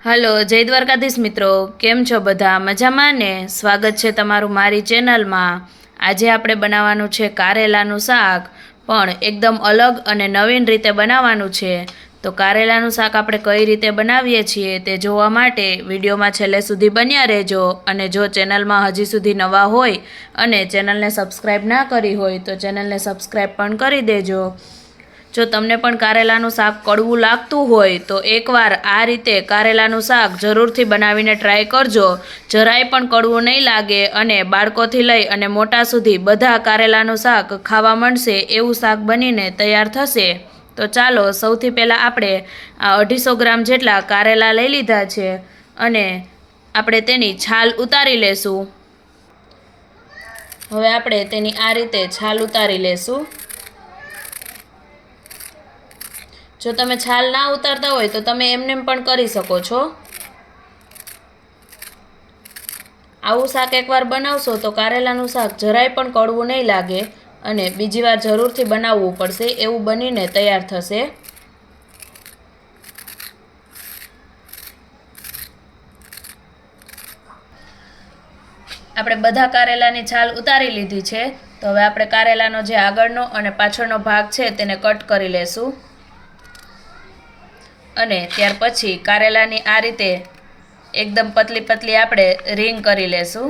Hello, જય દ્વારકાધીશ મિત્રો. કેમ છો બધા? મજામાં ને? સ્વાગત છે તમારું મારી ચેનલમાં. આજે આપણે બનાવવાનું છે કારેલાનું શાક, પણ એકદમ અલગ અને નવીન રીતે બનાવવાનું છે. તો કારેલાનું શાક આપણે કઈ રીતે બનાવીએ છીએ તે જોવા માટે વિડીયોમાં છેલ્લે સુધી બન્યા રહેજો. અને જો ચેનલમાં હજી સુધી નવા હોય અને ચેનલને સબસ્ક્રાઈબ ના કરી હોય તો ચેનલને સબસ્ક્રાઈબ પણ કરી દેજો. જો તમને પણ કારેલાનું શાક કડવું લાગતું હોય, તો એકવાર આ રીતે કારેલાનું શાક જરૂરથી બનાવીને ટ્રાય કરજો. જરાય પણ કડવું નહીં લાગે અને બાળકોથી લઈ અને મોટા સુધી બધા કારેલાનું શાક ખાવા મળશે એવું શાક બનીને તૈયાર થશે. તો ચાલો, સૌથી પહેલાં આપણે આ અઢીસો ગ્રામ જેટલા કારેલા લઈ લીધા છે અને આપણે તેની છાલ ઉતારી લેશું. હવે આપણે તેની આ રીતે છાલ ઉતારી લેશું. જો તમે છાલ ના ઉતારતા હોય તો તમે એમને પણ કરી શકો છો. આવું શાક એકવાર બનાવશો તો કારેલાનું શાક જરાય પણ કડવું નહીં લાગે અને બીજી વાર જરૂરથી બનાવવું પડશે, એવું બનીને તૈયાર થશે. આપણે બધા કારેલાની છાલ ઉતારી લીધી છે. તો હવે આપણે કારેલાનો જે આગળનો અને પાછળનો ભાગ છે, તેને કટ કરી લેશું. અને ત્યાર પછી કારેલાની આ રીતે એકદમ પતલી પતલી આપણે રિંગ કરી લેશું.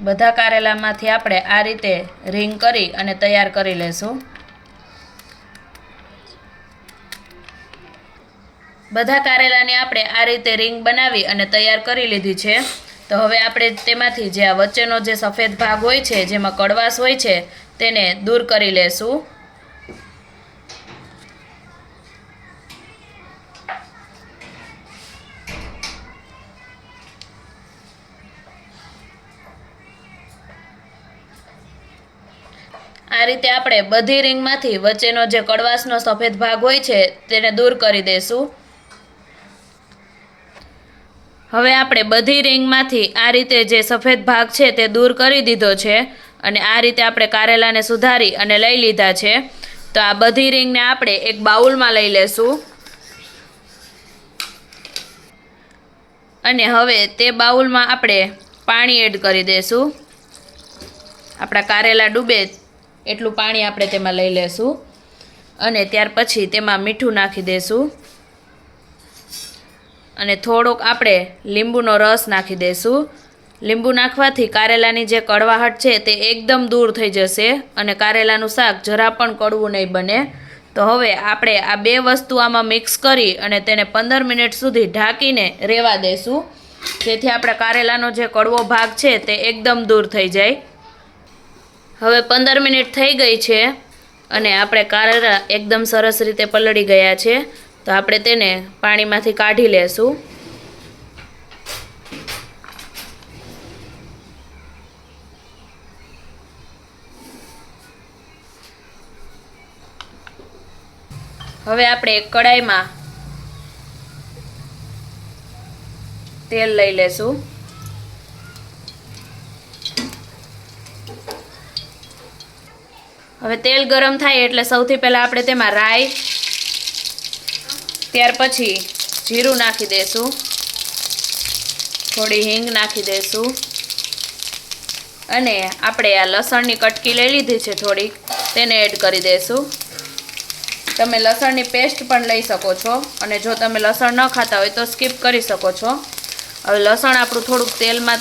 બધા કારેલામાંથી આપણે આ રીતે રિંગ કરી અને તૈયાર કરી લેશું. બધા કારેલાની આપણે આ રીતે રિંગ બનાવી અને તૈયાર કરી લીધી છે. તો હવે આપણે તેમાંથી જે આ વચ્ચેનો જે સફેદ ભાગ હોય છે, જેમાં કડવાશ હોય છે, તેને દૂર કરી લેશું. આ રીતે આપણે બધી રિંગમાંથી વચ્ચેનો જે કડવાશનો સફેદ ભાગ હોય છે, તેને દૂર કરી દઈશું હવે આપણે બધી રિંગમાંથી આ રીતે જે સફેદ ભાગ છે, તે દૂર કરી દીધો છે અને આ રીતે આપણે કારેલાને સુધારી અને લઈ લીધા છે. તો આ બધી રિંગને આપણે એક બાઉલમાં લઈ લેશું. અને હવે તે બાઉલમાં આપણે પાણી એડ કરી દઈશું આપણા કારેલા ડૂબે એટલું પાણી આપણે તેમાં લઈ લેશું. અને ત્યાર પછી તેમાં મીઠું નાખી દઈશું અને થોડોક આપણે લીંબુનો રસ નાખી દઈશું લીંબુ નાખવાથી કારેલાની જે કડવાહટ છે તે એકદમ દૂર થઈ જશે અને કારેલાનું શાક જરા પણ કડવું નહીં બને. તો હવે આપણે આ બે વસ્તુ આમાં મિક્સ કરી અને તેને પંદર મિનિટ સુધી ઢાંકીને રહેવા દઈશું જેથી આપણા કારેલાનો જે કડવો ભાગ છે તે એકદમ દૂર થઈ જાય. હવે પંદર મિનિટ થઈ ગઈ છે અને આપણે કારેલા એકદમ સરસ રીતે પલળી ગયા છે. તો આપણે તેને પાણીમાંથી કાઢી લેશું. હવે આપણે એક કડાઈમાં તેલ લઈ લેશું. હવે તેલ ગરમ થાય એટલે સૌથી પહેલાં આપણે તેમાં રાઈ, ત્યાર પછી જીરું નાખી દઈશું થોડી હિંગ નાખી દઈશું અને આપણે આ લસણની કટકી લઈ લીધી છે થોડીક, તેને એડ કરી દઈશું તમે લસણની પેસ્ટ પણ લઈ શકો છો, અને જો તમે લસણ ન ખાતા હોય તો સ્કીપ કરી શકો છો. હવે લસણ આપણું થોડુંક તેલમાં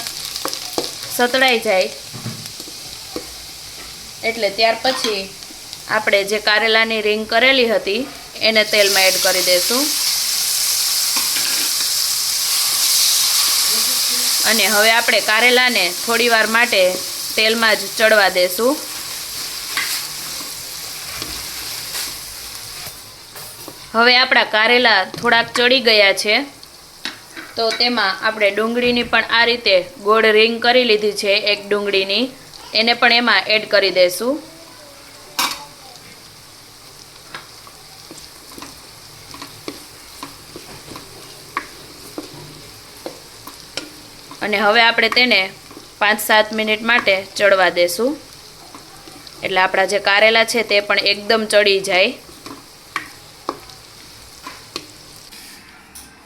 સતળાઈ જાય. એટલે ત્યાર પછી આપણે જે કારેલાની રિંગ કરેલી હતી, એને તેલમાં એડ કરી દઈશું અને હવે આપણે કારેલાને થોડી વાર માટે તેલમાં જ ચડવા દેશું. હવે આપણા કારેલા થોડાક ચડી ગયા છે. તો તેમાં આપણે ડુંગળીની પણ આ રીતે ગોળ રિંગ કરી લીધી છે, એક ડુંગળીની. એને પણ એમાં એડ કરી દઈશું અને હવે આપણે તેને પાંચ સાત મિનિટ માટે ચડવા દેશું. એટલે આપણા જે કારેલા છે તે પણ એકદમ ચડી જાય.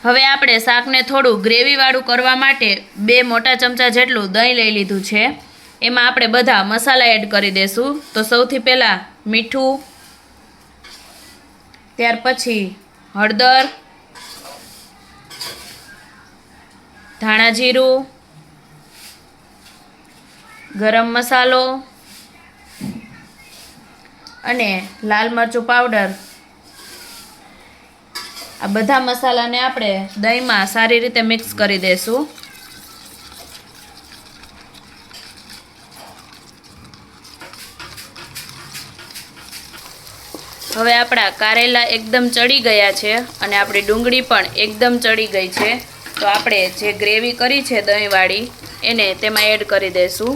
હવે આપણે શાકને થોડું ગ્રેવીવાળું કરવા માટે બે મોટા ચમચા જેટલું દહીં લઈ લીધું છે. એમાં આપણે બધા મસાલા એડ કરી દઈશું તો સૌથી પહેલાં મીઠું, ત્યાર પછી હળદર, ધાણા જીરું, ગરમ મસાલો અને લાલ મરચું પાવડર. આ બધા મસાલાને આપણે દહીંમાં સારી રીતે મિક્સ કરી દઈશું હવે આપણા કારેલા એકદમ ચડી ગયા છે અને આપણી ડુંગળી પણ એકદમ ચડી ગઈ છે. તો આપણે જે ગ્રેવી કરી છે દહીંવાળી, એને તેમાં એડ કરી દઈશું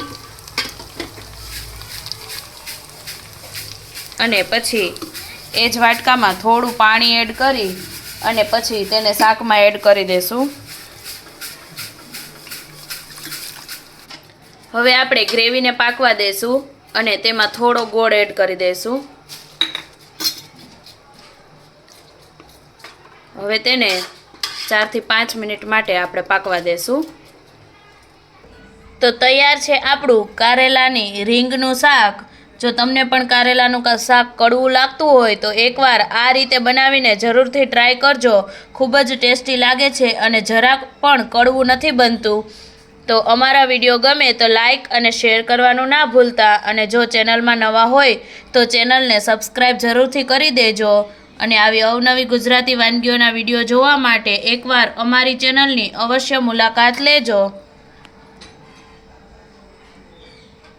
અને પછી એ જ વાટકામાં થોડું પાણી એડ કરી અને પછી તેને શાકમાં એડ કરી દઈશું હવે આપણે ગ્રેવીને પાકવા દઈશું અને તેમાં થોડો ગોળ એડ કરી દઈશું હવે તેને ચારથી પાંચ મિનિટ માટે આપણે પાકવા દેશું. તો તૈયાર છે આપણું કારેલાની રીંગનું શાક. જો તમને પણ કારેલાનું શાક કડવું લાગતું હોય તો એકવાર આ રીતે બનાવીને જરૂરથી ટ્રાય કરજો. ખૂબ જ ટેસ્ટી લાગે છે અને જરાક પણ કડવું નથી બનતું. તો અમારા વીડિયો ગમે તો લાઈક અને શેર કરવાનું ના ભૂલતા. અને જો ચેનલમાં નવા હોય તો ચેનલને સબસ્ક્રાઈબ જરૂરથી કરી દેજો. અને આવી અવનવી ગુજરાતી વાનગીઓના વીડિયો જોવા માટે એકવાર અમારી ચેનલની અવશ્ય મુલાકાત લેજો.